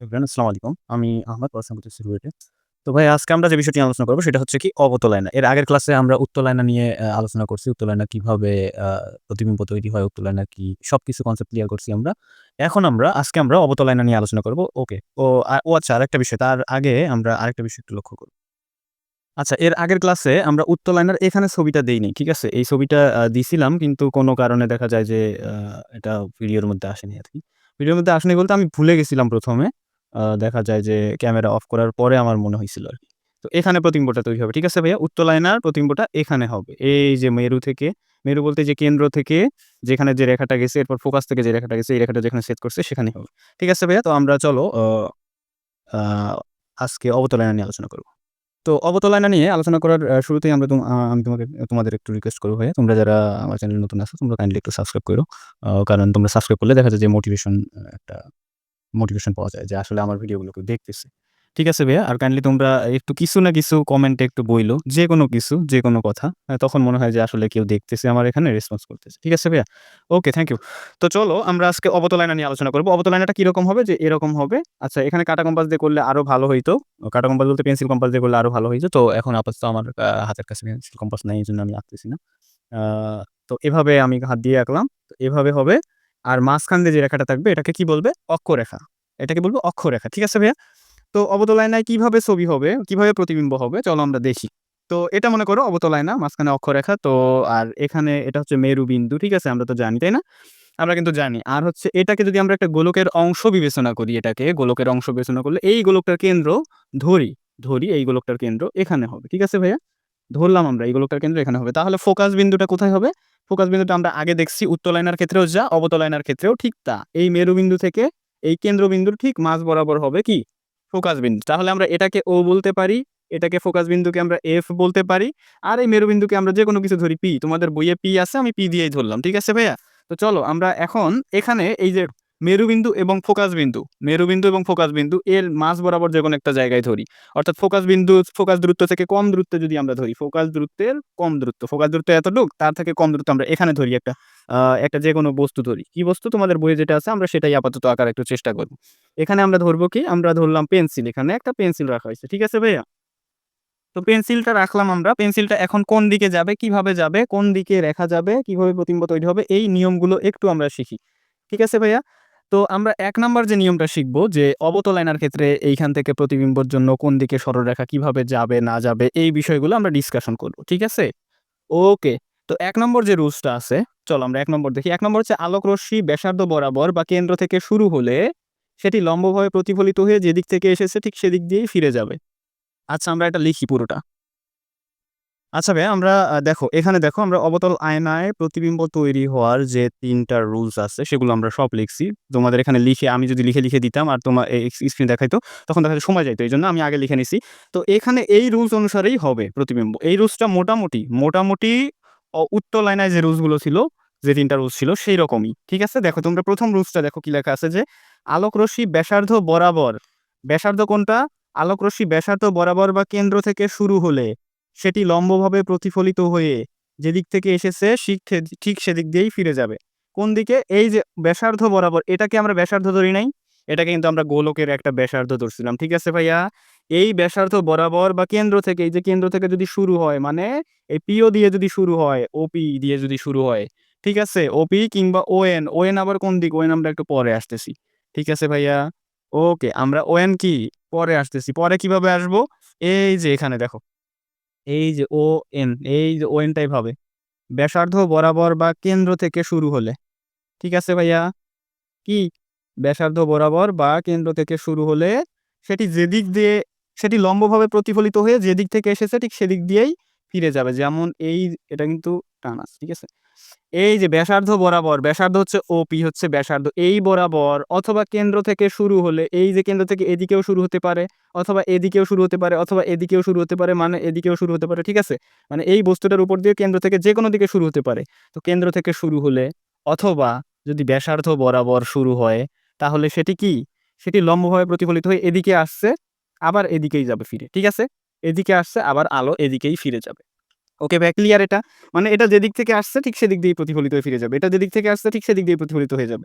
আসসালামু আলাইকুম। আমি আহমদ পড়াশোনা করতেছি। তো ভাই আজকে আমরা যে বিষয়টি আলোচনা করব সেটা হচ্ছে কি অবতল আয়না। এর আগের ক্লাসে আমরা উত্তল আয়না নিয়ে আলোচনা করছি। উত্তল আয়না কীভাবে প্রতিবিম্ব তৈরি হয়, উত্তল আয়না কি সবকিছু কনসেপ্ট ক্লিয়ার করছি আমরা। এখন আমরা আজকে আমরা অবতল আয়না নিয়ে আলোচনা করব। ওকে। ও ও আচ্ছা আরেকটা বিষয়। তার আগে আমরা আরেকটা বিষয় একটু লক্ষ্য করব। আচ্ছা এর আগের ক্লাসে আমরা উত্তল আয়নার এখানে ছবিটা দেইনি। ঠিক আছে? এই ছবিটা দিছিলাম কিন্তু কোনো কারণে দেখা যায় যে এটা ভিডিওর মধ্যে আসেনি আর কি ভিডিওর মধ্যে আসেনি বলতে আমি ভুলে গেছিলাম ১ম এ। আ দেখা যায় যে ক্যামেরা অফ করার পরে আমার মনে হইছিল আরকি। তো এখানে প্রতিম্বটা তৈরি হবে। ঠিক আছে ভাইয়া? উত্তল আয়নার প্রতিবিম্বটা এখানে হবে। এই যে মেরু থেকে, মেরু বলতে যে কেন্দ্র থেকে যেখানে যে রেখাটা গেছে এরপর ফোকাস থেকে যে রেখাটা গেছে এই রেখাটা যেখানে সেট করছে সেখানেই হবে। ঠিক আছে ভাইয়া? তো আমরা চলো আজকে অবতলায়না নিয়ে আলোচনা করব। তো অবতল আয়না নিয়ে আলোচনা করার শুরুতেই আমরা আমি তোমাকে তোমাদের একটু রিকোয়েস্ট করব ভাইয়া। তোমরা যারা আমার চ্যানেলে নতুন আছো তোমরা কাইন্ডলি একটু সাবস্ক্রাইব করো কারণ তোমরা সাবস্ক্রাইব করলে দেখা যায় যে মোটিভেশন একটা মোটিভেশন পাওয়া যায় যে আসলে আমার ভিডিওগুলো কেউ দেখতেছে। ঠিক আছে ভাইয়া? আর কাইন্ডলি তোমরা একটু কিছু না কিছু কমেন্টে একটু বইলো। যেকোনো কিছু, যেকোনো কথা। তখন মনে হয় যে আসলে কেউ দেখতেছে আমার এখানে রেসপন্স করতেছে। ঠিক আছে ভাইয়া? Okay thank you. তো চলো আমরা আজকে অবতল আয়না নিয়ে আলোচনা করব অবতল আয়নাটা কীরকম হবে? যে এরকম হবে। আচ্ছা এখানে কাটা কম্পাস দিয়ে করলে আরও ভালো হইতো। কাটা কম্পাস বলতে পেন্সিল কম্পাস দিয়ে করলে আরও ভালো হইতো। তো এখন আপাতত আমার হাতের কাছে পেন্সিল কম্পাস নাই। জন্য আমি আঁকতেছি না। তো এভাবে আমি হাত দিয়ে আঁকলাম। তো এভাবে হবে। আর মাঝখান দিয়ে যে রেখাটা থাকবে এটাকে কি বলবে? অক্ষরেখা। এটাকে বলব অক্ষরেখা। ঠিক আছে ভাইয়া? তো অবতল আয়নায় কীভাবে ছবি হবে, কীভাবে প্রতিবিম্ব হবে চলো আমরা দেখি। তো এটা মনে করো অবতল আয়না, মাঝখানে অক্ষরেখা। তো আর এখানে এটা হচ্ছে মেরু বিন্দু। ঠিক আছে? আমরা তো জানি, তাই না? আমরা কিন্তু জানি। আর হচ্ছে এটাকে যদি আমরা একটা গোলকের অংশ বিবেচনা করি এটাকে, গোলকের অংশ বিবেচনা করলে এই গোলকটার কেন্দ্র ধরি, ধরি এই গোলকটার কেন্দ্র এখানে হবে। ঠিক আছে ভাইয়া? ধরলাম আমরা এই গোলকটার কেন্দ্র এখানে হবে। তাহলে ফোকাস বিন্দুটা কোথায় হবে? ফোকাস বিন্দুটা আমরা আগে দেখছি উত্তল আয়নার ক্ষেত্রেও যা, অবতল আয়নার ক্ষেত্রেও ঠিক তা। এই মেরু বিন্দু থেকে এই কেন্দ্রবিন্দুর ঠিক মাঝ বরাবর হবে কি? ফোকাস বিন্দু। তাহলে আমরা এটাকে ও বলতে পারি, এটাকে ফোকাস বিন্দুকে আমরা এফ বলতে পারি। আর এই মেরুবিন্দুকে আমরা যেকোনো কিছু ধরি পি তোমাদের বইয়ে পি আছে আমি পি দিয়েই ধরলাম। ঠিক আছে ভাইয়া? তো চলো আমরা এখন এখানে এই যে মেরুবিন্দু এবং ফোকাস বিন্দু, মেরুবিন্দু এবং ফোকাস বিন্দু এর মাঝ বরাবর যে কোনো একটা জায়গায় ধরি। অর্থাৎ ফোকাস বিন্দু ফোকাস দূরত্ব থেকে কম দূরত্বে যদি আমরা ধরি, ফোকাস দূরত্বের কম দূরত্ব। ফোকাস দূরত্ব এতটুক তার থেকে কম দূরত্ব আমরা এখানে ধরি একটা একটা যেকোনো বস্তু ধরি। কি বস্তু? তোমাদের বইয়ে যেটা আছে আমরা সেটাই আপাতত আঁকার একটু চেষ্টা করব। এখানে আমরা ধরবো কি? আমরা ধরলাম পেন্সিল। এখানে একটা পেন্সিল রাখা হয়েছে ঠিক আছে ভাইয়া? তো পেন্সিলটা রাখলাম আমরা। পেন্সিলটা এখন কোন দিকে যাবে, কীভাবে যাবে, কোন দিকে রেখা যাবে, কীভাবে প্রতিবিম্ব তৈরি হবে এই নিয়মগুলো একটু আমরা শিখি। ঠিক আছে ভাইয়া? তো আমরা এক নাম্বার যে নিয়মটা শিখব যে অবতল আয়নার ক্ষেত্রে এইখান থেকে প্রতিবিম্বর জন্য কোন দিকে সরলরেখা কীভাবে যাবে না যাবে এই বিষয়গুলো আমরা ডিসকাশন করব। ঠিক আছে? ওকে। তো এক নম্বর যে রুলসটা আছে, চলো আমরা এক নম্বর দেখি। এক নম্বর হচ্ছে আলোক রশ্মি ব্যাসার্ধ বরাবর বা কেন্দ্র থেকে শুরু হলে সেটি লম্বভাবে প্রতিফলিত হয়ে যেদিক থেকে এসেছে ঠিক সেদিক দিয়েই ফিরে যাবে। আচ্ছা আমরা এটা লিখি পুরোটা। আচ্ছা ভাইয়া আমরা দেখো এখানে দেখো আমরা অবতল আয়নায় প্রতিবিম্ব তৈরি হওয়ার যে তিনটা রুলস আছে সেগুলো আমরা সব লিখছি। তোমাদের এখানে লিখে আমি যদি লিখে, লিখে দিতাম আর তোমার স্ক্রিনে দেখাইতো তখন দেখা সময় এই জন্য আমি আগে লিখে নিছি। তো এখানে এই রুলস অনুসারেই হবে প্রতিবিম্ব। এই রুলসটা মোটামুটি, মোটামুটি উত্তল আয়নায় যে রুলসগুলো ছিল, যে তিনটা রুলস ছিল সেই রকমই। ঠিক আছে? দেখো তোমরা প্রথম রুলসটা দেখো কি লেখা আছে যে আলোক রশ্মি ব্যাসার্ধ বরাবর, ব্যাসার্ধ কোনটা? আলোক রশ্মি ব্যাসার্ধ বরাবর বা কেন্দ্র থেকে শুরু হলে সেটি লম্বভাবে প্রতিফলিত হয়ে যেদিক থেকে এসেছে ঠিক সেদিক দিয়েই ফিরে যাবে। কোন দিকে? এই যে ব্যাসার্ধ বরাবর এটাকে আমরা ব্যাসার্ধ ধরি নাই? এটাকে কিন্তু আমরা গোলকের একটা ব্যাসার্ধ ধরছিলাম। ঠিক আছে ভাইয়া? এই ব্যাসার্ধ বরাবর বা কেন্দ্র থেকে এই যে কেন্দ্র থেকে যদি শুরু হয় মানে এই পিও দিয়ে যদি শুরু হয়, OP দিয়ে যদি শুরু হয়, ঠিক আছে? OP কিংবা ওএন ON আবার কোন দিক? ON আমরা একটু পরে আসতেছি। ঠিক আছে ভাইয়া? ওকে আমরা ON কি? পরে আসতেছি। পরে কীভাবে আসব? এই যে এখানে দেখো। এই যে এন, এই যে ON টাই ভাবে। ব্যাসার্ধ বরাবর বা কেন্দ্র থেকে শুরু হলে। ঠিক আছে ভাইয়া? কি? ব্যাসার্ধ বরাবর বা কেন্দ্র থেকে শুরু হলে সেটি যেদিক দিয়ে, সেটি লম্বভাবে প্রতিফলিত হয়ে যেদিক থেকে এসেছে, ঠিক সেদিক দিয়েই ফিরে যাবে। যেমন এই, এটা কিন্তু টান। ঠিক আছে? এই যে ব্যাসার্ধ বরাবর, ব্যাসার্ধ হচ্ছে OP হচ্ছে ব্যাসার্ধ। এই বরাবর অথবা কেন্দ্র থেকে শুরু হলে এই যে কেন্দ্র থেকে এদিকেও শুরু হতে পারে অথবা এদিকেও শুরু হতে পারে অথবা এদিকেও শুরু হতে পারে মানে এদিকেও শুরু হতে পারে। ঠিক আছে? মানে এই বস্তুটার উপর দিয়ে কেন্দ্র থেকে যেকোনো দিকে শুরু হতে পারে। তো কেন্দ্র থেকে শুরু হলে অথবা যদি ব্যাসার্ধ বরাবর শুরু হয় তাহলে সেটি কি? সেটি লম্বভাবে প্রতিফলিত হয়ে এদিকে আসছে আবার এদিকেই যাবে ফিরে। ঠিক আছে? এদিকে আসছে আবার আলো এদিকেই ফিরে যাবে। ওকে ভাইয়া ক্লিয়ার এটা? মানে এটা যেদিক থেকে আসছে ঠিক সেদিক দিয়েই প্রতিফলিত হয়ে ফিরে যাবে। এটা যেদিক থেকে আসছে ঠিক সেদিক দিয়ে প্রতিফলিত হয়ে যাবে।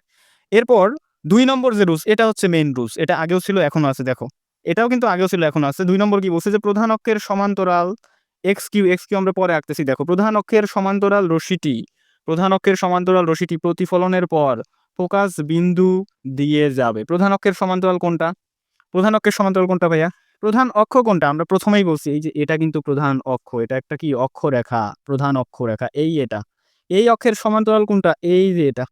এরপর দুই নম্বর যে রুলস, এটা হচ্ছে মেইন রুলস এটা আগেও ছিল, এখনও আছে, দেখো এটাও কিন্তু আগেও ছিল এখন আছে দুই নম্বর কি বলছে যে প্রধান অক্ষের সমান্তরাল এক্স কিউ এক্স কিউ আমরা পরে আঁকতেছি, দেখো প্রধান অক্ষের সমান্তরাল রশিটি প্রধান অক্ষের সমান্তরাল রশিটি প্রতিফলনের পর ফোকাস বিন্দু দিয়ে যাবে প্রধান অক্ষের সমান্তরাল কোনটা প্রধান অক্ষের সমান্তরাল কোনটা ভাইয়া প্রধান অক্ষ কোনটা? আমরা প্রথমেই বলছি, এই যে এটা কিন্তু প্রধান অক্ষ, এটা একটা কি? অক্ষরেখা, প্রধান অক্ষরেখা, এই এটা। এই অক্ষের সমান্তরাল কোনটা? এই যে এটা।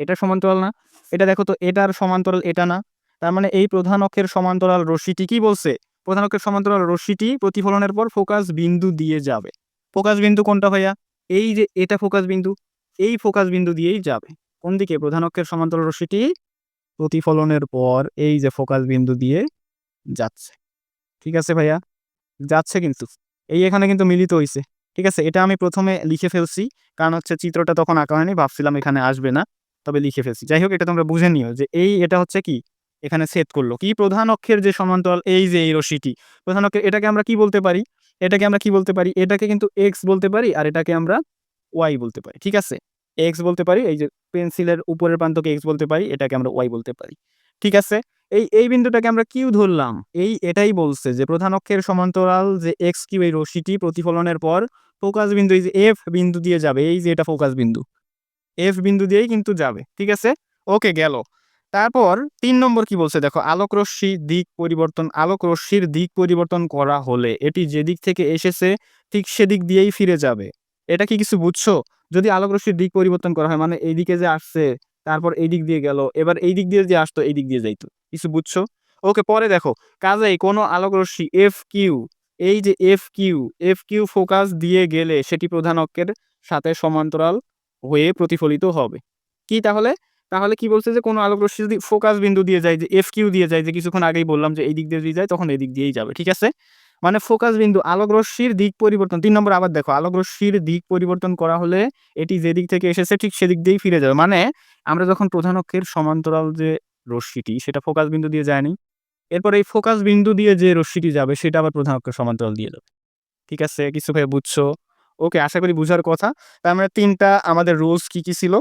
এটা সমান্তরাল না? এটা দেখো তো, এটার সমান্তরাল এটা না? তার মানে এই প্রধান অক্ষের সমান্তরাল রশ্মিটি কি বলছে? প্রধান অক্ষের সমান্তরাল রশ্মিটি প্রতিফলনের পর ফোকাস বিন্দু দিয়ে যাবে। ফোকাস বিন্দু কোনটা ভাইয়া? এই যে এটা ফোকাস বিন্দু, এই ফোকাস বিন্দু দিয়েই যাবে। কোন দিকে প্রধান অক্ষের সমান্তরাল রশ্মিটি প্রতিফলনের পর এই যে ফোকাস বিন্দু দিয়ে যাচ্ছে। ঠিক আছে ভাইয়া? যাচ্ছে কিন্তু। এই এখানে কিন্তু মিলিত হয়েছে ঠিক আছে? এটা আমি প্রথমে লিখে ফেলছি। কারণ হচ্ছে চিত্রটা তখন আঁকা হয়নি, ভাবছিলাম এখানে আসবে না, তবে লিখে ফেলছি। যাই হোক, এটা তোমরা বুঝে নিও যে এই এটা হচ্ছে কি? এখানে সেট করল। কি? প্রধান অক্ষের যে সমান্তরাল, এই যে এই রশিটি প্রধান অক্ষের, এটাকে আমরা কি বলতে পারি? এটাকে আমরা কি বলতে পারি? এটাকে কিন্তু এক্স বলতে পারি আর এটাকে আমরা ওয়াই বলতে পারি। ঠিক আছে? এক্স বলতে পারি, এই যে পেন্সিলের উপরের প্রান্তকে এক্স বলতে পারি, এটাকে আমরা ওয়াই বলতে পারি। ঠিক আছে? এই এই বিন্দুটাকে আমরা কিউ ধরলাম। এই এটাই বলছে যে প্রধান অক্ষের সমান্তরাল যে এক্স কিউ এই রশ্মিটি প্রতিফলনের পর ফোকাস বিন্দু এই যে এফ বিন্দু দিয়ে যাবে, এই যে এটা ফোকাস বিন্দু। এফ বিন্দু দিয়েই কিন্তু যাবে, ঠিক আছে? ওকে, গেল। তারপর তিন নম্বর কি বলছে? দেখো, আলোক রশ্মি দিক পরিবর্তন, আলোক রশ্মির দিক পরিবর্তন করা হলে এটি যেদিক থেকে এসেছে ঠিক সেদিক দিয়েই ফিরে যাবে। এটা কি কিছু বুঝছ? যদি আলোক রশ্মির দিক পরিবর্তন করা হয় মানে এই দিকে যে আসছে তারপর এই দিক দিয়ে গেল, এবার এই দিক দিয়ে যে আসতো এই দিক দিয়ে যাইতো। কিছু বুঝছ? ওকে, পরে দেখো, কাজেই কোনো আলোক রশ্মি এফ কিউ এই যে F Q F Q focus দিয়ে গেলে সেটি প্রধান অক্ষের সাথে সমান্তরাল হয়ে প্রতিফলিত হবে। কি তাহলে? তাহলে কি বলছে যে কোনো আলোক রশ্মি যদি ফোকাস বিন্দু দিয়ে যায়, যে এফ কিউ দিয়ে যায়, যে কিছুক্ষণ আগেই বললাম যে এই দিক দিয়ে যদি যায়, তখন এই দিক দিয়েই যাবে, ঠিক আছে? মানে ফোকাস বিন্দু আলোক রশ্মির দিক পরিবর্তন, তিন নম্বর আবার দেখো আলোক রশ্মির দিক পরিবর্তন করা হলে এটি যেদিক থেকে এসেছে, ঠিক সেদিক দিয়েই ফিরে যাবে। মানে আমরা যখন প্রধান অক্ষের সমান্তরাল যে রশ্মিটি, সেটা ফোকাস বিন্দু দিয়ে যায়নি এরপর এই ফোকাস বিন্দু দিয়ে যে রশ্মিটি যাবে, সেটা আবার প্রধান অক্ষের সমান্তরাল দিয়ে যাবে ঠিক আছে? কিছু ভাই বুঝছ? ওকে, আশা করি বুঝার কথা। তার মানে তিনটা আমাদের রুলস কি কি ছিল?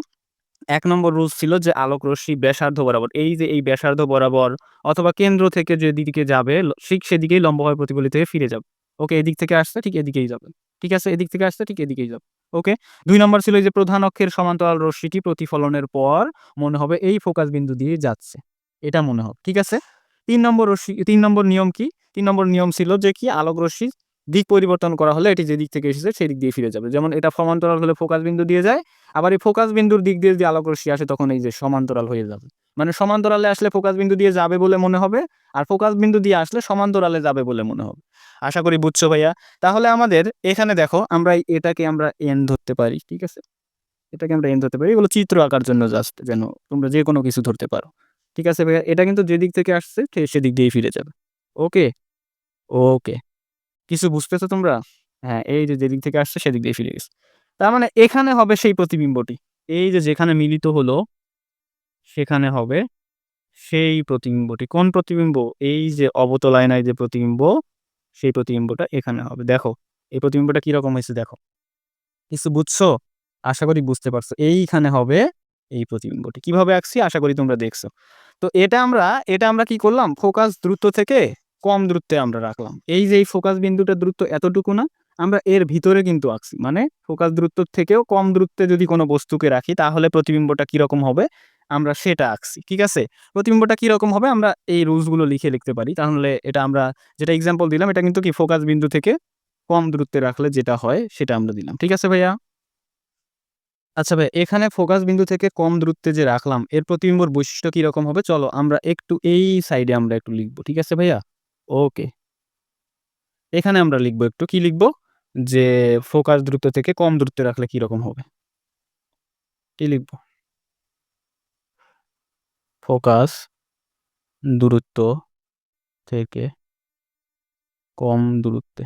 এক নম্বর রুলস ছিল যে আলোক রশ্মি ব্যাসার্ধ বরাবর, এই যে এই ব্যাসার্ধ বরাবর অথবা কেন্দ্র থেকে যে দিকে যাবে, ঠিক সেদিকেই লম্বভাবে প্রতিফলিত হয়ে ফিরে যাবে। ওকে, এদিক থেকে আসছে, ঠিক এদিকেই যাবে। ঠিক আছে? এদিক থেকে আসছে, ঠিক এদিকেই যাবে। ওকে? দুই নম্বর ছিল যে প্রধান অক্ষের সমান্তরাল রশ্মিটি প্রতিফলনের পর মনে হবে এই ফোকাস বিন্দু দিয়ে যাচ্ছে। এটা মনে হবে, ঠিক আছে? তিন নম্বর রশ্মি, তিন নম্বর নিয়ম কি? তিন নম্বর নিয়ম ছিল যে কি? আলোক রশ্মি দিক পরিবর্তন করা হলে এটি যে দিক থেকে এসেছে সেই দিক দিয়ে ফিরে যাবে। যেমন এটা সমান্তরাল হলে ফোকাস বিন্দু দিয়ে যায়, আবার এই ফোকাস বিন্দুর দিক দিয়ে যদি আলোক রশ্মি আসে তখন এই যে সমান্তরাল হয়ে যাবে। মানে সমান্তরালে আসলে ফোকাস বিন্দু দিয়ে যাবে বলে মনে হবে, আর ফোকাস বিন্দু দিয়ে আসলে সমান্তরালে যাবে বলে মনে হবে। আশা করি বুঝছ ভাইয়া। তাহলে আমাদের এখানে দেখো, আমরা এটাকে আমরা এন ধরতে পারি, ঠিক আছে? এটাকে আমরা এন ধরতে পারি। এগুলো চিত্র আঁকার জন্য জাস্ট যেন তোমরা যে কোনো কিছু ধরতে পারো, ঠিক আছে ভাইয়া? এটা কিন্তু যেদিক থেকে আসছে সেদিক দিয়েই ফিরে যাবে। ওকে ওকে কিছু বুঝতেছো তোমরা? হ্যাঁ এই যে যেদিক থেকে আসছে, সেদিক দিয়ে ফিরে গেছে। তার মানে এখানে হবে সেই প্রতিবিম্বটি। এই যে যেখানে মিলিত হলো, সেখানে হবে সেই প্রতিবিম্বটি। কোন প্রতিবিম্ব? এই যে অবতল আয়নায় যে প্রতিবিম্ব সেই প্রতিবিম্বটা এখানে হবে। দেখো, এই প্রতিবিম্বটা কীরকম হয়েছে দেখো। কিছু বুঝছ? আশা করি বুঝতে পারছ। এইখানে হবে এই প্রতিবিম্বটি। কীভাবে আঁকছি? আশা করি তোমরা দেখছ। তো এটা আমরা এটা আমরা কি করলাম? ফোকাস দ্রুত থেকে কম দূরত্বে আমরা রাখলাম। এই যে এই ফোকাস বিন্দুটার দূরত্ব এতটুকু না, আমরা এর ভিতরে কিন্তু আঁকছি। মানে ফোকাস দূরত্ব থেকেও কম দূরত্বে যদি কোনো বস্তুকে রাখি, তাহলে প্রতিবিম্বটা কীরকম হবে? আমরা সেটা আঁকছি, ঠিক আছে? প্রতিবিম্বটা কীরকম হবে আমরা এই রুলসগুলো লিখে লিখতে পারি। তাহলে এটা আমরা যেটা এক্সাম্পল দিলাম, এটা কিন্তু কি ফোকাস বিন্দু থেকে কম দূরত্বে রাখলে যেটা হয় সেটা আমরা দিলাম, ঠিক আছে ভাইয়া? আচ্ছা ভাই, এখানে ফোকাস বিন্দু থেকে কম দূরত্বে যে রাখলাম, এর প্রতিবিম্বর বৈশিষ্ট্য কীরকম হবে? চলো আমরা একটু এই সাইডে আমরা একটু লিখব, ঠিক আছে ভাইয়া? ওকে এখানে আমরা লিখব একটু, কি লিখব? যে ফোকাস দূরত্ব থেকে কম দূরত্বে রাখলে কীরকম হবে? কি লিখব? ফোকাস, দূরত্ব থেকে কম দূরত্বে।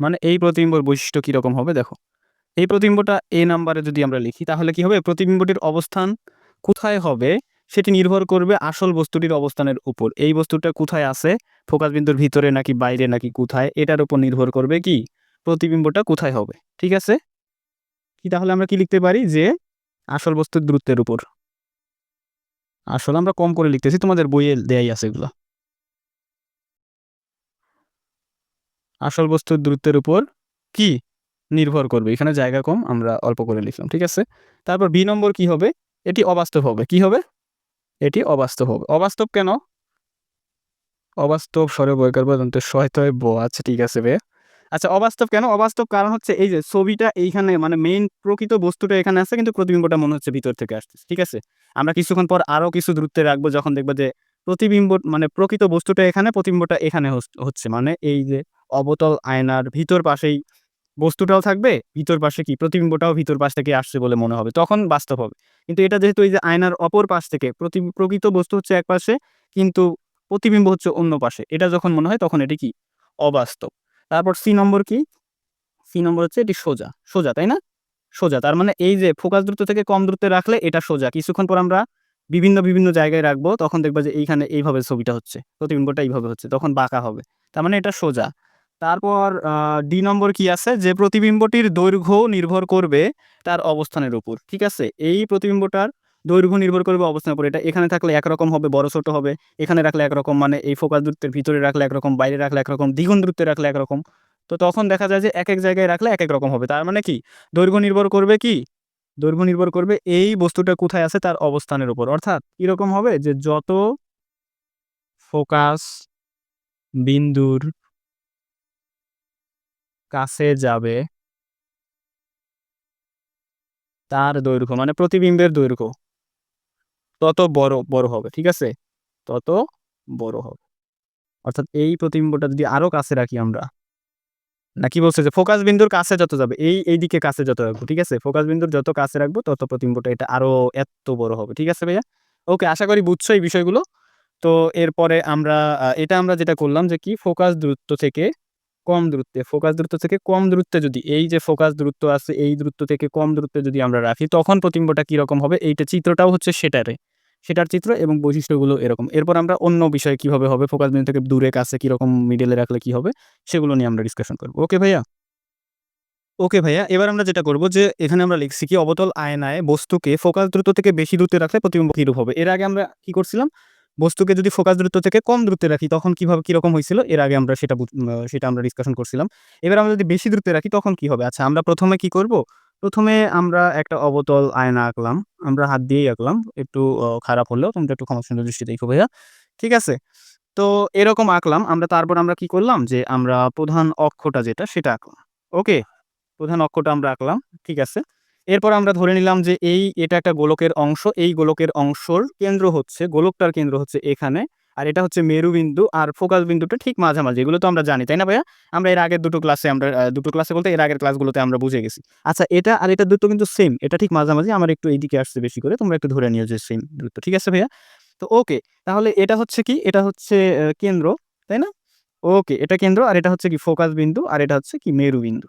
মানে এই প্রতিবিম্বর বৈশিষ্ট্য কীরকম হবে দেখো। এই প্রতিবিম্বটা এ নাম্বারে যদি আমরা লিখি, তাহলে কি হবে? প্রতিবিম্বটির অবস্থান কোথায় হবে সেটি নির্ভর করবে আসল বস্তুটির অবস্থানের উপর। এই বস্তুটা কোথায় আছে? ফোকাস বিন্দুর ভিতরে নাকি বাইরে নাকি কোথায়? এটার উপর নির্ভর করবে কি? প্রতিবিম্বটা কোথায় হবে? ঠিক আছে? কি তাহলে আমরা কি লিখতে পারি? যে আসল বস্তুর দূরত্বের উপর। আসলে আমরা কম করে লিখতেছি, তোমাদের বইয়ে দেয়াই আছে এগুলো। আসল বস্তুর দূরত্বের উপর কি নির্ভর করবে? এখানে জায়গা কম, আমরা অল্প করে লিখলাম, ঠিক আছে? তারপর বি নম্বর কি হবে? এটি অবাস্তব হবে। কি হবে? এটি অবাস্তব হবে। অবাস্তব কেন? অবাস্তব স্বরে বৈকার পর্যন্ত সহায়তায় ব আচ্ছা ঠিক আছে বে আচ্ছা অবাস্তব কেন? অবাস্তব কারণ হচ্ছে এই যে ছবিটা এইখানে মানে মেইন প্রকৃত বস্তুটা এখানে আছে, কিন্তু প্রতিবিম্বটা মনে হচ্ছে ভিতর থেকে আসতেছে, ঠিক আছে? আমরা কিছুক্ষণ পর আরও কিছু দূরত্বে রাখব যখন দেখব যে প্রতিবিম্ব মানে প্রকৃত বস্তুটা এখানে, প্রতিবিম্বটা এখানে হচ্ছে। মানে এই যে অবতল আয়নার ভিতর পাশেই বস্তুটাও থাকবে, ভিতর পাশে কি? প্রতিবিম্বটাও ভিতর পাশ থেকে আসছে বলে মনে হবে। তখন বাস্তব হবে। কিন্তু এটা যেহেতু এই যে আয়নার অপর পাশ থেকে প্রতি, প্রকৃত বস্তু হচ্ছে এক পাশে, কিন্তু প্রতিবিম্ব হচ্ছে অন্য পাশে। এটা যখন মনে হয় তখন এটি কি? অবাস্তব। তারপর সি নম্বর কি? সি নম্বর হচ্ছে এটি সোজা। সোজা, তাই না? সোজা, তার মানে এই যে ফোকাস দূরত্ব থেকে কম দূরত্বে রাখলে এটা সোজা। কিছুক্ষণ পর আমরা বিভিন্ন বিভিন্ন জায়গায় রাখব, তখন দেখবা যে এইখানে এইভাবে ছবিটা হচ্ছে, প্রতিবিম্বটা এইভাবে হচ্ছে, তখন বাঁকা হবে। তার মানে এটা সোজা। তারপর ডি নম্বর কি আছে? যে প্রতিবিম্বটির দৈর্ঘ্য নির্ভর করবে তার অবস্থানের উপর, ঠিক আছে? এই প্রতিবিম্বটার দৈর্ঘ্য নির্ভর করবে অবস্থানের উপর। এটা এখানে থাকলে একরকম হবে, বড় ছোট হবে। এখানে রাখলে একরকম মানে এই ফোকাস দূরত্বের ভিতরে রাখলে একরকম, বাইরে রাখলে একরকম, দ্বিগুণ দূরত্বে রাখলে একরকম। তো তখন দেখা যায় যে এক এক জায়গায় রাখলে এক এক রকম হবে। তার মানে কি? দৈর্ঘ্য নির্ভর করবে কি? দৈর্ঘ্য নির্ভর করবে এই বস্তুটা কোথায় আছে তার অবস্থানের উপর। অর্থাৎ কীরকম হবে যে যত ফোকাস বিন্দুর কাছে যাবে, তার দৈর্ঘ্য মানে প্রতিবিম্বের দৈর্ঘ্য। তত বড় বড় হবে, ঠিক আছে? তত বড় হবে। অর্থাৎ এই প্রতিবিম্বটা যদি আরও কাছে রাখি আমরা না কি বলছে যে ফোকাস বিন্দুর কাছে যত যাবে, এই এই দিকে কাছে যত রাখব, ঠিক আছে? ফোকাস বিন্দুর যত কাছে রাখব, তত প্রতিম্বটা এটা আরও এত বড় হবে, ঠিক আছে ভাইয়া? ওকে, আশা করি বুঝছ এই বিষয়গুলো। তো এরপরে আমরা এটা আমরা যেটা করলাম যে কি, ফোকাস দূরত্ব থেকে কম দূরত্বে, ফোকাস দূরত্ব থেকে কম দূরত্বে যদি এই যে ফোকাস দূরত্ব আছে, এই দূরত্ব থেকে কম দূরত্বে যদি আমরা রাখি, তখন প্রতিম্বটা কীরকম হবে? এইটা চিত্রটাও হচ্ছে সেটারে। সেটার চিত্র এবং বৈশিষ্ট্যগুলো এরকম। এরপর আমরা অন্য বিষয়ে কীভাবে হবে? ফোকাস বিন্দু থেকে দূরে, কাছে কীরকম মিডলে রাখলে কি হবে? সেগুলো নিয়ে আমরা ডিসকাশন করব। ওকে ভাইয়া? ওকে ভাইয়া, এবার আমরা যেটা করব যে, এখানে আমরা লিখছি কি, অবতল আয়নায় বস্তুকে ফোকাস দ্রুত থেকে বেশি দূরত্বে রাখলে প্রতিবিম্ব কিরূপ হবে? এর আগে আমরা কি করছিলাম? বস্তুকে যদি ফোকাস দূরত্ব থেকে কম দূরত্বে রাখি, তখন কীভাবে, কীরকম হয়েছিল? এর আগে আমরা সেটা সেটা আমরা ডিসকাশন করছিলাম। এবার আমরা যদি বেশি দূরত্বে রাখি, তখন কি হবে? আচ্ছা আমরা প্রথমে কি করব? প্রথমে আমরা একটা অবতল আয়না আঁকলাম। আমরা হাত দিয়েই আঁকলাম। একটু খারাপ হলেও তোমরা একটু ক্ষমা সুন্দর দৃষ্টি দেখো ভাইয়া। ঠিক আছে? তো এরকম আঁকলাম। আমরা তারপর আমরা কি করলাম? যে আমরা প্রধান অক্ষটা যেটা, সেটা আঁকলাম। ওকে? প্রধান অক্ষটা আমরা আঁকলাম। ঠিক আছে? এরপর আমরা ধরে নিলাম যে এই, এটা একটা গোলকের অংশ, এই গোলকের অংশর কেন্দ্র হচ্ছে, গোলকটার কেন্দ্র হচ্ছে এখানে। আর এটা হচ্ছে মেরুবিন্দু আর ফোকাস বিন্দুটা ঠিক মাঝামাঝি, এগুলো তো আমরা জানি, তাই না ভাইয়া? আমরা এর আগের দুটো ক্লাসে আমরা দুটো ক্লাসে বলতে এর আগের ক্লাসগুলোতে আমরা বুঝে গেছি। আচ্ছা এটা আর এটা দুটো কিন্তু সেম এটা ঠিক মাঝামাঝি, আমার একটু এইদিকে আসছে বেশি করে, তোমরা একটু ধরে নিও যে সেম দূরত্ব ঠিক আছে ভাইয়া? তো ওকে তাহলে এটা হচ্ছে কি? এটা হচ্ছে কেন্দ্র, তাই না? ওকে এটা কেন্দ্র আর এটা হচ্ছে কি? ফোকাস বিন্দু আর এটা হচ্ছে কি? মেরুবিন্দু।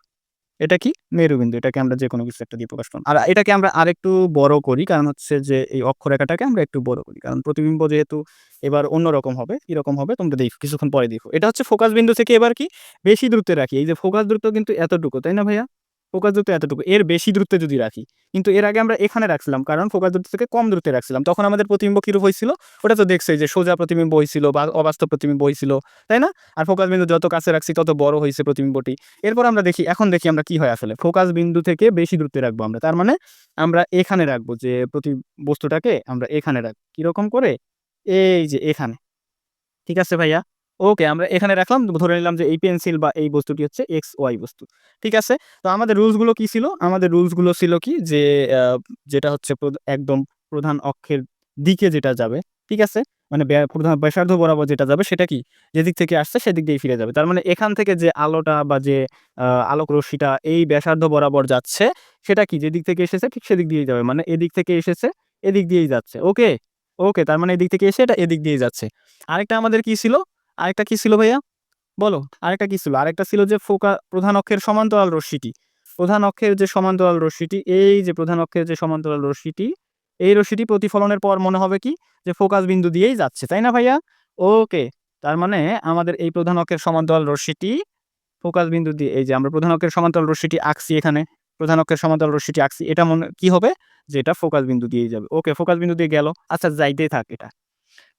এটা কি? মেরুবিন্দু, এটাকে আমরা যে কোনো কিছু একটা দিয়ে প্রকাশ করলাম আর এটাকে আমরা আরেকটু বড় করি, কারণ হচ্ছে যে এই অক্ষরেখাটাকে আমরা একটু বড় করি। কারণ প্রতিবিম্ব যেহেতু এবার অন্যরকম হবে, এরকম হবে, তোমরা দেখো, কিছুক্ষণ পরে দেখো। এটা হচ্ছে ফোকাস বিন্দু থেকে এবার কি? বেশি দূরত্বে রাখি। এই যে ফোকাস দূরত্ব কিন্তু এতটুকু, তাই না ভাইয়া? ফোকাস দূরত্ব এতটুকু। এর বেশি দূরত্বে যদি রাখি, কিন্তু এর আগে আমরা এখানে রাখছিলাম, কারণ ফোকাস দূরত্ব থেকে কম দূরত্বে রাখছিলাম। তখন আমাদের প্রতিবিম্ব কিরূপ হয়েছিল? ওটা তো দেখছে যে সোজা প্রতিবিম্ব হয়েছিল বা অবাস্তব প্রতিবিম্ব হয়েছিল, তাই না? আর ফোকাস বিন্দু যত কাছে রাখছি, তত বড় হয়েছে প্রতিবিম্বটি। এরপর আমরা দেখি, এখন দেখি আমরা কি হয় আসলে। ফোকাস বিন্দু থেকে বেশি দূরত্বে রাখব আমরা। তার মানে আমরা এখানে রাখব যে প্রতি বস্তুটাকে আমরা এখানে রাখব কীরকম করে? এই যে এখানে। ঠিক আছে ভাইয়া? ওকে আমরা এখানে রাখলাম। ধরে নিলাম যে এই পেন্সিল বা এই বস্তুটি হচ্ছে এক্স ওয়াই বস্তু। ঠিক আছে? তো আমাদের রুলসগুলো কি ছিল? আমাদের রুলসগুলো ছিল কি? যে যেটা হচ্ছে একদম প্রধান অক্ষের দিকে যেটা যাবে, ঠিক আছে? মানে প্রধান ব্যাসার্ধ বরাবর যেটা যাবে সেটা কি? যেদিক থেকে আসছে সেদিক দিয়ে ফিরে যাবে। তার মানে এখান থেকে যে আলোটা বা যে আলোক রশ্মিটা এই ব্যাসার্ধ বরাবর যাচ্ছে, সেটা কি? যেদিক থেকে এসেছে ঠিক সেদিক দিয়েই যাবে। মানে এদিক থেকে এসেছে, এদিক দিয়েই যাচ্ছে। ওকে ওকে তার মানে এদিক থেকে এসে এটা এদিক দিয়েই যাচ্ছে। আরেকটা আমাদের কি ছিল? আরেকটা কি ছিল ভাইয়া? বলো, আরেকটা কি ছিল? আরেকটা ছিল যে ফোকা, প্রধান অক্ষের সমান্তরাল রশ্মিটি। প্রধান অক্ষের যে সমান্তরাল রশ্মিটি, এই যে প্রধান অক্ষের যে সমান্তরাল রশ্মিটি, এই রশ্মিটি প্রতিফলনের পর মনে হবে কি? যে ফোকাস বিন্দু দিয়েই যাচ্ছে, তাই না ভাইয়া? ওকে, তার মানে আমাদের এই প্রধান অক্ষের সমান্তরাল রশ্মিটি, ফোকাস বিন্দু দিয়ে, এই যে আমরা প্রধান অক্ষের সমান্তরাল রশ্মিটি আঁকছি এখানে, প্রধান অক্ষের সমান্তরাল রশ্মিটি আঁকছি, এটা মনে, কি হবে? যে এটা ফোকাস বিন্দু দিয়ে যাবে। ওকে, ফোকাস বিন্দু দিয়ে গেল। আচ্ছা যাইতেই থাক এটা।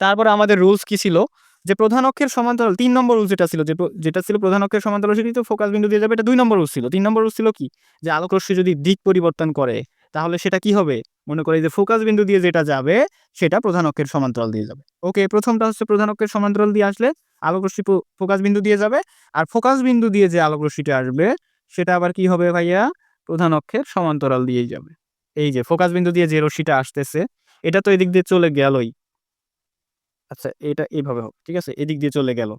তারপরে আমাদের রুলস কি ছিল? যে প্রধান অক্ষের সমান্তরাল তিন নম্বর রুলস যেটা ছিল যেটা ছিল প্রধান অক্ষের সমান্তরাল রশ্মি তো ফোকাস বিন্দু দিয়ে যাবে, এটা দুই নম্বর রুলস ছিল। তিন নম্বর রুলস ছিল কি? যে আলোক রশ্মি যদি দিক পরিবর্তন করে, তাহলে সেটা কি হবে? মনে করে যে ফোকাস বিন্দু দিয়ে যেটা যাবে, সেটা প্রধান অক্ষের সমান্তরাল দিয়ে যাবে। ওকে প্রথমটা হচ্ছে প্রধান অক্ষের সমান্তরাল দিয়ে আসলে আলোক রশ্মি ফোকাস বিন্দু দিয়ে যাবে। আর ফোকাস বিন্দু দিয়ে যে আলোক রশ্মিটা আসবে, সেটা আবার কি হবে ভাইয়া? প্রধান অক্ষের সমান্তরাল দিয়েই যাবে। এই যে ফোকাস বিন্দু দিয়ে যে রশ্মিটা আসতেছে, এটা তো এদিক দিয়ে চলে গেলই। আচ্ছা এটা এইভাবে হবে ঠিক আছে? এদিক দিয়ে চলে গেল,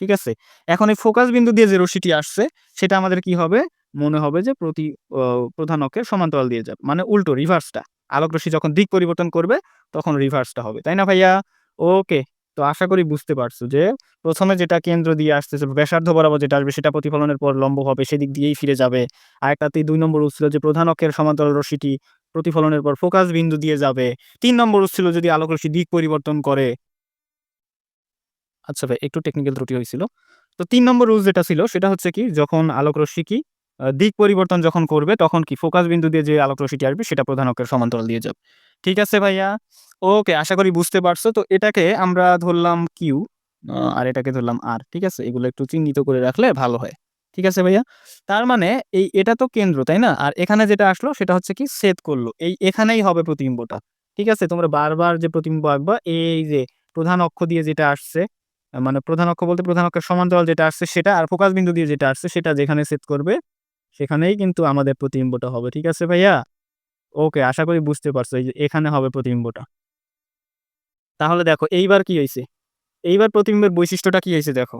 ঠিক আছে? এখন এই ফোকাস বিন্দু দিয়ে যে রশ্মিটি আসছে, সেটা আমাদের কি হবে? মনে হবে যে প্রতি প্রধান অক্ষের সমান্তরাল দিয়ে যাবে মানে উল্টো রিভার্সটা আলোক রশ্মি যখন দিক পরিবর্তন করবে, তখন রিভার্সটা হবে, তাই না ভাইয়া? ওকে তো আশা করি বুঝতে পারছ যে প্রথমে যেটা কেন্দ্র দিয়ে আসতেছে, ব্যাসার্ধ বরাবর যেটা আসবে, সেটা প্রতিফলনের পর লম্ব হবে, সেদিক দিয়েই ফিরে যাবে। আরেকটাতে দুই নম্বর ছিল যে প্রধান অক্ষের সমান্তরাল রশিটি প্রতিফলনের পর ফোকাস বিন্দু দিয়ে যাবে। তিন নম্বর ছিল যদি আলোক রশি দিক পরিবর্তন করে আচ্ছা ভাই, একটু টেকনিক্যাল ত্রুটি হয়েছিল। তো তিন নম্বর রুল যেটা ছিল, সেটা হচ্ছে কি, যখন আলোক রশ্মি কি দিক পরিবর্তন যখন করবে, তখন কি ফোকাস বিন্দু দিয়ে যে আলোক রশ্মিটি আসবে, সেটা প্রধান অক্ষের সমান্তরাল দিয়ে যাবে। ঠিক আছে ভাইয়া? ওকে আশা করি বুঝতে পারছ। তো এটাকে আমরা ধরলাম কিউ আর এটাকে ধরলাম আর ঠিক আছে? এগুলো একটু চিহ্নিত করে রাখলে ভালো হয়। ঠিক আছে ভাইয়া? তার মানে এই, এটা তো কেন্দ্র, তাই না? আর এখানে যেটা আসলো, সেটা হচ্ছে কি সেদ করল। এই এখানেই হবে প্রতিবিম্বটা। ঠিক আছে? তোমরা বারবার যে প্রতিবিম্ব আঁকবা, এই যে প্রধান অক্ষ দিয়ে যেটা আসছে মানে প্রধান অক্ষ বলতে প্রধান অক্ষের সমান্তরাল যেটা আসছে সেটা আর ফোকাস বিন্দু দিয়ে যেটা আসছে সেটা যেখানে সেট করবে, সেখানেই কিন্তু আমাদের প্রতিবিম্বটা হবে, ঠিক আছে ভাইয়া? ওকে আশা করি বুঝতে পারছ, এই যে এখানে হবে প্রতিবিম্বটা। তাহলে দেখো, এইবার কি হয়েছে? এইবার প্রতিবিম্বের বৈশিষ্ট্যটা কি হয়েছে দেখো?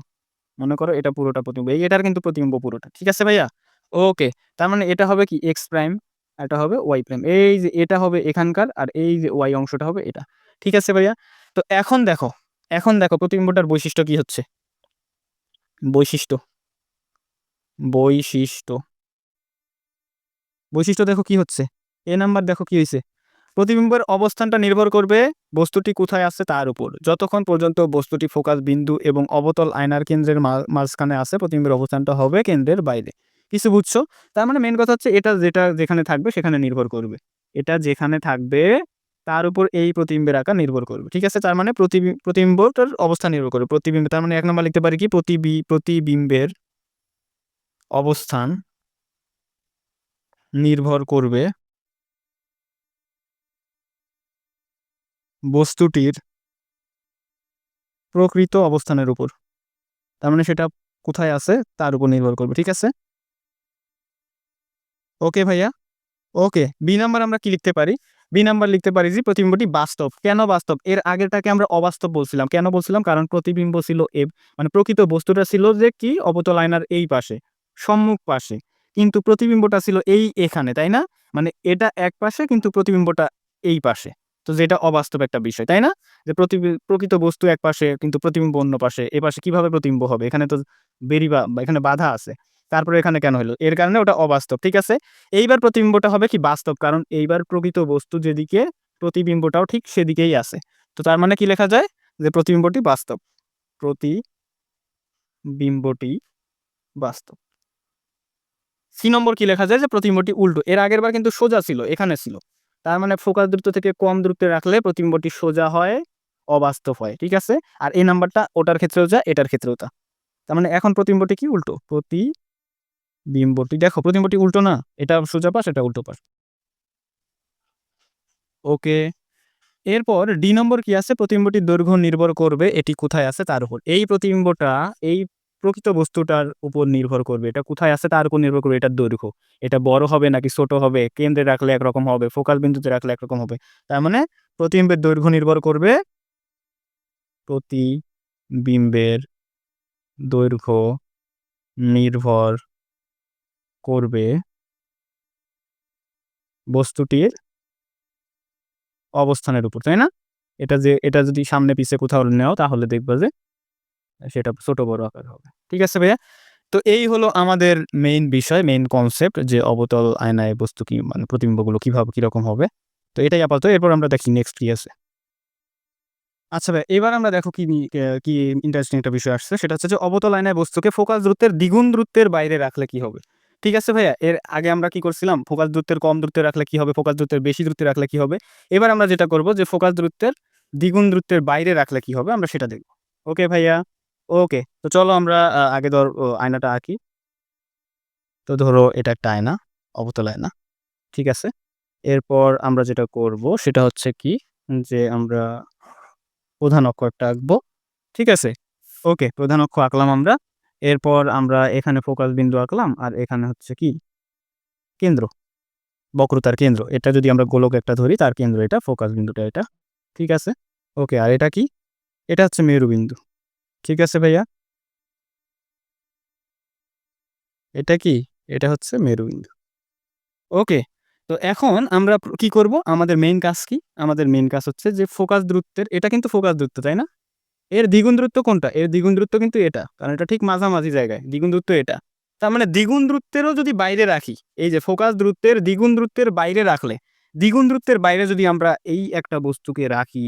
মনে করো এটা পুরোটা প্রতিবিম্ব, এই এটার কিন্তু প্রতিবিম্ব পুরোটা, ঠিক আছে ভাইয়া? ওকে তার মানে এটা হবে কি? এক্স প্রাইম এটা হবে ওয়াই প্রাইম এই যে এটা হবে এখানকার, আর এই যে ওয়াই অংশটা হবে এটা, ঠিক আছে ভাইয়া? তো এখন দেখো এখন দেখো প্রতিবিম্বটার বৈশিষ্ট্য কি হচ্ছে? বৈশিষ্ট্য। বৈশিষ্ট্য। বৈশিষ্ট্য দেখো কি হচ্ছে? এ নাম্বার দেখো কি হয়েছে প্রতিবিম্বের অবস্থানটা নির্ভর করবে বস্তুটি কোথায় আছে তার উপর। যতক্ষণ পর্যন্ত বস্তুটি ফোকাস বিন্দু এবং অবতল আয়নার কেন্দ্রের মাঝখানে আছে, প্রতিবিম্বের অবস্থানটা হবে কেন্দ্রের বাইরে। কিছু বুঝছ? তার মানে মেন কথা হচ্ছে এটা যেটা যেখানে থাকবে সেখানে নির্ভর করবে। এটা যেখানে থাকবে তার উপর এই প্রতিবিম্বের আকার নির্ভর করবে, ঠিক আছে? তার মানে প্রতিবি- প্রতিবিম্বটার অবস্থান নির্ভর করবে। প্রতিবিম্ব, তার মানে এক নম্বর লিখতে পারি কি? প্রতিবি, প্রতিবিম্বের অবস্থান নির্ভর করবে বস্তুটির প্রকৃত অবস্থানের উপর। তার মানে সেটা কোথায় আছে? তার উপর নির্ভর করবে, ঠিক আছে? ওকে ভাইয়া? ওকে, বি নাম্বার আমরা কি লিখতে পারি? বি নাম্বার লিখতে পারি যে প্রতিবিম্বটি বাস্তব। কেন বাস্তব? এর আগেরটাকে আমরা অবাস্তব বলছিলাম। কেন বলছিলাম? কারণ প্রতিবিম্ব ছিল এ মানে প্রকৃত বস্তুটা ছিল যে কি? অবতল আয়নার এই পাশে, সম্মুখ পাশে। কিন্তু প্রতিবিম্বটা ছিল এই এখানে, তাই না? মানে এটা এক পাশে, কিন্তু প্রতিবিম্বটা এই পাশে। তো যেটা অবাস্তব একটা বিষয়, তাই না? যে প্রতিবি, প্রকৃত বস্তু এক পাশে, কিন্তু প্রতিবিম্ব অন্য পাশে। এ পাশে কীভাবে প্রতিবিম্ব হবে? এখানে তো বেরিবা এখানে বাধা আছে। তারপরে এখানে কেন হলো? এর কারণে ওটা অবাস্তব, ঠিক আছে? এইবার প্রতিবিম্বটা হবে কি বাস্তব? কারণ এইবার প্রকৃত বস্তু যেদিকে, প্রতিবিম্বটাও ঠিক সেদিকেই আছে। তো তার মানে কি লেখা যায়? যে প্রতিবিম্বটি বাস্তব। প্রতিবিম্বটি বাস্তব। সি নম্বর কি লেখা যায়? যে প্রতিবিম্বটি উল্টো। এর আগের বার কিন্তু সোজা ছিল, এখানে ছিল। তার মানে ফোকাস দূরত্ব থেকে কম দূরত্বে রাখলে প্রতিবিম্বটি সোজা হয়, অবাস্তব হয়, ঠিক আছে? আর এই নাম্বারটা ওটার ক্ষেত্রেও যা, এটার ক্ষেত্রেও তা। তার মানে এখন প্রতিবিম্বটি কি? উল্টো। প্রতিবিম্বটি দেখো প্রতিম্বটি উল্টো না, এটা সোজা পাশ, এটা উল্টো পাশ। ওকে, এরপর ডি নম্বর কি আছে? প্রতিবিম্বটির দৈর্ঘ্য নির্ভর করবে, এটি কোথায় আছে? তার উপর। এই প্রতিম্বটা এই প্রকৃত বস্তুটার উপর নির্ভর করবে। এটা কোথায় আছে? তার উপর নির্ভর করবে, এটার দৈর্ঘ্য। এটা বড় হবে নাকি ছোট হবে? কেন্দ্রে রাখলে একরকম হবে, ফোকাল বিন্দুতে রাখলে একরকম হবে। তার মানে প্রতিবিম্বের দৈর্ঘ্য নির্ভর করবে প্রতিবিম্বের দৈর্ঘ্য নির্ভর করবে বস্তুটির অবস্থানের উপর, তাই না? এটা যে, এটা যদি সামনে পিছে কোথাও নেও, তাহলে দেখবা যে সেটা ছোট বড় আকার হবে। ঠিক আছে ভাইয়া? তো এই হলো আমাদের মেইন বিষয় মেইন কনসেপ্ট যে অবতল আয়নায় বস্তু কি মানে প্রতিবিম্বগুলো কীভাবে, কীরকম হবে। তো এটাই আপাতত, এরপর আমরা দেখি নেক্সট কি আছে। আচ্ছা ভাই এবার আমরা দেখো কি কি ইন্টারেস্টিং একটা বিষয় আসছে। সেটা হচ্ছে যে, অবতল আয়নায় বস্তুকে ফোকাস দূরত্বের দ্বিগুণ দূরত্বের বাইরে রাখলে কি হবে? ঠিক আছে ভাইয়া, এর আগে আমরা কি করছিলাম? ফোকাস দূরত্বের কম দূরত্বে রাখলে কি হবে? ফোকাস দূরত্বের বেশি দূরত্বে রাখলে কি হবে? এবার আমরা যেটা করব যে ফোকাস দূরত্বের দ্বিগুণ দূরত্বের বাইরে রাখলে কি হবে? আমরা সেটা দেখব। ওকে ভাইয়া? ওকে, তো চলো আমরা আগে ধর আয়নাটা আঁকি। তো ধরো এটা একটা আয়না, অবতল আয়না, ঠিক আছে? এরপর আমরা যেটা করব সেটা হচ্ছে কি? যে আমরা প্রধান অক্ষ একটা আঁকবো, ঠিক আছে? ওকে, প্রধান অক্ষ আঁকলাম আমরা। এরপর আমরা এখানে ফোকাস বিন্দু আঁকলাম আর এখানে হচ্ছে কি? কেন্দ্র। বক্রতার কেন্দ্র। এটা যদি আমরা গোলক একটা ধরি, তার কেন্দ্র এটা ফোকাস বিন্দুটা এটা। ঠিক আছে? ওকে আর এটা কি? এটা হচ্ছে মেরুবিন্দু ঠিক আছে ভাইয়া? এটা কি? এটা হচ্ছে মেরুবিন্দু ওকে তো এখন আমরা কি করব? আমাদের মেইন কাজ কি? আমাদের মেইন কাজ হচ্ছে যে ফোকাস দূরত্বের, এটা কিন্তু ফোকাস দূরত্ব, তাই না? এর দ্বিগুণ দূরত্ব কোনটা? এর দ্বিগুণ দূরত্ব কিন্তু এটা, কারণ এটা ঠিক মাঝামাঝি জায়গায়, দ্বিগুণ দূরত্ব এটা। তার মানে দ্বিগুণ দূরত্বেরও যদি বাইরে রাখি, এই যে ফোকাস দূরত্বের দ্বিগুণ দূরত্বের বাইরে রাখলে, দ্বিগুণ দূরত্বের বাইরে যদি আমরা এই একটা বস্তুকে রাখি,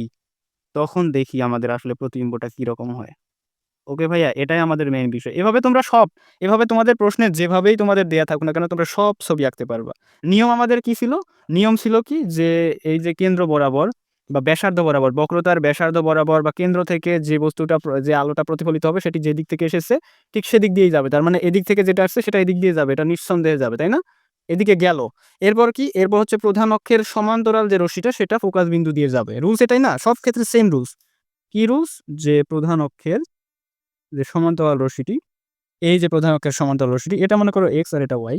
তখন দেখি আমাদের আসলে প্রতিবিম্বটা কীরকম হয়। ওকে ভাইয়া, এটাই আমাদের মেইন বিষয়। এভাবে তোমরা সব, এভাবে তোমাদের প্রশ্নের যেভাবেই তোমাদের দেয়া থাকুক না কেন, তোমরা সব ছবি আঁকতে পারবা। নিয়ম আমাদের কি ছিল? নিয়ম ছিল কি? যে এই যে কেন্দ্র বরাবর বা ব্যাসার্ধ বরাবর, বক্রতার ব্যাসার্ধ বরাবর বা কেন্দ্র থেকে যে বস্তুটা যে আলোটা প্রতিফলিত হবে সেটি যে দিক থেকে এসেছে, ঠিক সেদিক দিয়েই যাবে। তার মানে এদিক থেকে যেটা আসছে সেটা এদিক দিয়ে যাবে, এটা নিঃসন্দেহে যাবে, তাই না? এদিকে গেল। এরপর কি? এরপর হচ্ছে প্রধান অক্ষের সমান্তরাল যে রশ্মিটা সেটা ফোকাস বিন্দু দিয়ে যাবে। রুলস এটাই না? সব ক্ষেত্রে সেম রুলস কি রুলস যে প্রধান অক্ষের যে সমান্তরাল রশ্মিটি, এই যে প্রধান অক্ষের সমান্তরাল রশ্মিটি, এটা মনে করো এক্স আর এটা ওয়াই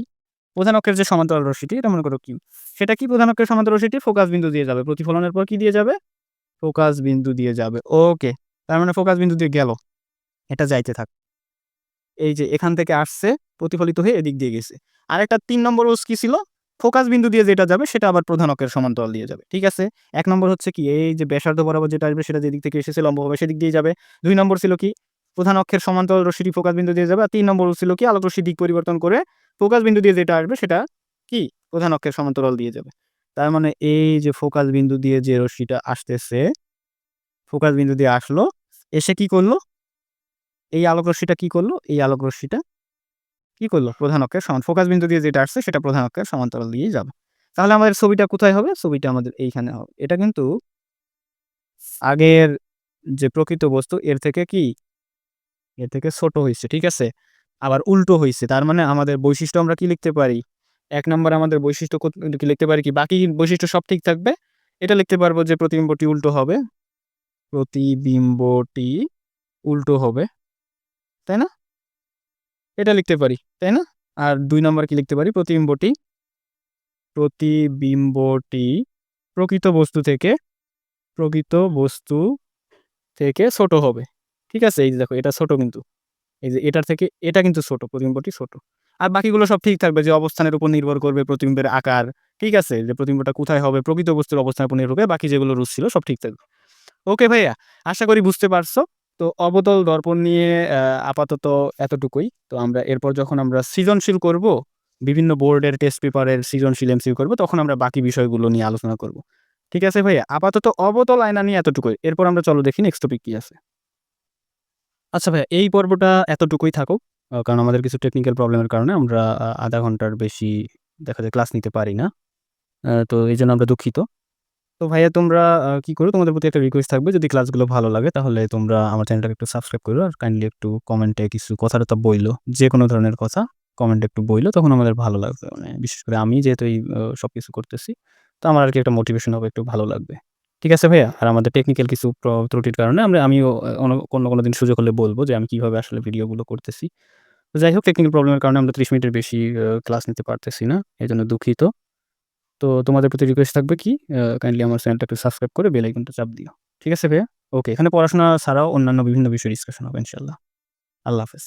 প্রধান অক্ষের যে সমান্তরাল রশ্মিটি, এটা মনে করো কিউ সেটা কি প্রধান অক্ষের সমান্তরাল রশ্মিটি? ফোকাস বিন্দু দিয়ে যাবে। প্রতিফলনের পর কি দিয়ে যাবে? ফোকাস বিন্দু দিয়ে যাবে। ওকে। তার মানে ফোকাস বিন্দু দিয়ে গেল। এটা যাইতে থাক। এই যে এখান থেকে আসছে, প্রতিফলিত হয়ে এদিক দিয়ে গেছে। আর একটা তিন নম্বর ওস কি ছিল? ফোকাস বিন্দু দিয়ে যেটা যাবে, সেটা আবার প্রধান অক্ষের সমান্তরাল দিয়ে যাবে। ঠিক আছে? এক নম্বর হচ্ছে কি? এই যে ব্যাসার্ধ বরাবর যেটা আসবে, সেটা যেদিক থেকে এসেছে লম্ব হবে সেদিক দিয়ে যাবে। দুই নম্বর ছিল কি? প্রধান অক্ষের সমান্তরাল রশ্মিটি ফোকাস বিন্দু দিয়ে যাবে। আর তিন নম্বর ছিল কি? আলোক রশ্মির দিক পরিবর্তন করে ফোকাস বিন্দু দিয়ে যেটা আসবে সেটা কি? প্রধান অক্ষের সমান্তরাল দিয়ে যাবে। তার মানে এই যে ফোকাস বিন্দু দিয়ে যে রশ্মিটা আসতেছে ফোকাস বিন্দু দিয়ে আসলো, এসে কি করল? এই আলোক রশ্মিটা কি করল? এই আলোক রশ্মিটা কি করল? প্রধান অক্ষের সমান ফোকাস বিন্দু দিয়ে যেটা আসছে সেটা প্রধান অক্ষের সমান্তরাল দিয়ে যাবে। তাহলে আমাদের ছবিটা কোথায় হবে? ছবিটা আমাদের এইখানে হবে। এটা কিন্তু আগের যে প্রকৃত বস্তু, এর থেকে কি? এর থেকে ছোট হয়েছে, ঠিক আছে? আবার উল্টো হয়েছে তার মানে আমাদের বৈশিষ্ট্য আমরা কি লিখতে পারি? এক নম্বর আমাদের বৈশিষ্ট্য কি লিখতে পারি কি? বাকি বৈশিষ্ট্য সব ঠিক থাকবে? এটা লিখতে পারব যে প্রতিবিম্বটি উল্টো হবে। প্রতিবিম্বটি উল্টো হবে। তাই না? এটা লিখতে পারি, তাই না? আর দুই নম্বর কি লিখতে পারি? প্রতিবিম্বটি। প্রতিবিম্বটি প্রকৃত বস্তু থেকে, প্রকৃত বস্তু থেকে ছোট হবে। ঠিক আছে? এই দেখো, এটা ছোট কিন্তু। এই যে এটার থেকে, এটা কিন্তু ছোট প্রতিবিম্বটি ছোট। আর বাকিগুলো সব ঠিক থাকবে যে অবস্থানের উপর নির্ভর করবে প্রতিবিম্বের আকার, ঠিক আছে? যে প্রতিবিম্বটা কোথায় হবে, প্রকৃত বস্তুর অবস্থানের উপর নির্ভর করবে বাকি যেগুলো রুল ছিল সব ঠিক থাকবে। ওকে ভাইয়া, আশা করি বুঝতে পারছ। তো অবতল দর্পণ নিয়ে আপাতত এতটুকুই। তো আমরা এরপর যখন আমরা সৃজনশীল করব, বিভিন্ন বোর্ডের টেস্ট পেপারের সৃজনশীল এমসিউ করব, তখন আমরা বাকি বিষয়গুলো নিয়ে আলোচনা করব। ঠিক আছে ভাইয়া? আপাতত অবতল আয়না নিয়ে এতটুকুই। এরপর আমরা চলো দেখি নেক্সট টপিক কি আছে। আচ্ছা ভাইয়া, এই পর্বটা এতটুকুই থাকুক কারণ আমাদের কিছু টেকনিক্যাল প্রবলেমের কারণে আমরা আধা ঘণ্টার বেশি দেখা যায় ক্লাস নিতে পারি না। তো এই জন্য আমরা দুঃখিত। তো ভাইয়া, তোমরা কি করো? তোমাদের প্রতি একটা রিকোয়েস্ট থাকবে, যদি ক্লাসগুলো ভালো লাগে, তাহলে তোমরা আমার চ্যানেলটাকে একটু সাবস্ক্রাইব করো আর কাইন্ডলি একটু কমেন্টে কিছু কথা কথাটা বইলো যে কোনো ধরনের কথা কমেন্টে একটু বইলো, তখন আমাদের ভালো লাগবে। মানে বিশেষ করে আমি যেহেতু এই সব কিছু করতেছি, তো আমার আর কি একটা মোটিভেশন হবে, একটু ভালো লাগবে। ঠিক আছে ভাইয়া? আর আমাদের টেকনিক্যাল কিছু প্র- ত্রুটির কারণে আমরা, আমিও অন্য- কোনো দিন সুযোগ হলে বলব যে আমি কীভাবে আসলে ভিডিওগুলো করতেছি। তো যাই হোক টেকনিক্যাল প্রবলেমের কারণে আমরা ত্রিশ মিনিটের বেশি ক্লাস নিতে পারতেছি না এই জন্য দুঃখিত। তো তোমাদের প্রতি রিকোয়েস্ট থাকবে কি? কাইন্ডলি আমার চ্যানেলটা একটু সাবস্ক্রাইব করে বেল আইকনটা চাপ দিও। ঠিক আছে ভাইয়া? ওকে এখানে পড়াশোনা ছাড়াও অন্যান্য বিভিন্ন বিষয়ে ডিসকাশন হবে ইনশাল্লাহ আল্লাহ হাফেজ।